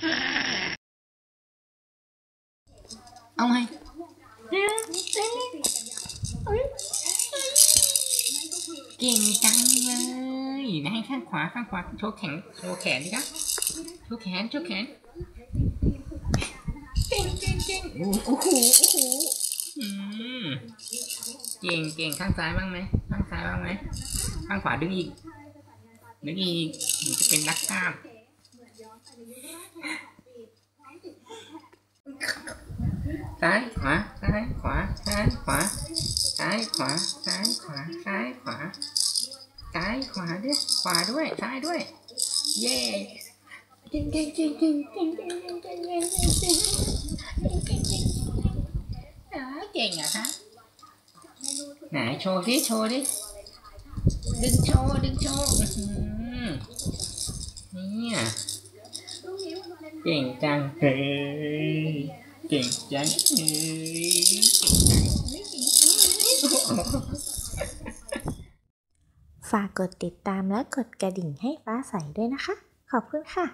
เอาไงเก่งจังเลยไหนข้างขวาข้างขวาโชว์แขนโชว์แขนดิครับโชว์แขนโชว์แขนเก่งเก่งเก่งโอ้โหโอ้โหอืมเก่งเก่งข้างซ้ายบ้างไหมข้างซ้ายบ้างไหมข้างขวาดึงอีกดึงอีกจะเป็นนักกล้าม ซ้ายขวาซ้ายขวาซ้ายขวาซ้ายขวาซ้ายขวาซ้ายขวาซ้ายขวาด้วยขวาด้วยซ้ายด้วย เย้เก่งเก่งเก่งเก่งเก่งเก่งเก่งเก่งเก่งเก่งเก่งเก่งเก่งอะฮะไหนโชว์สิโชว์ดิดึงโชว์ดึงโชว์เนี่ยเก่งจังเฮ้ย เก่งจังเฮ้ยเก่งจังเฮ้ยฝากกดติดตามและกดกระดิ่งให้ฟ้าใสด้วยนะคะ ขอบคุณค่ะ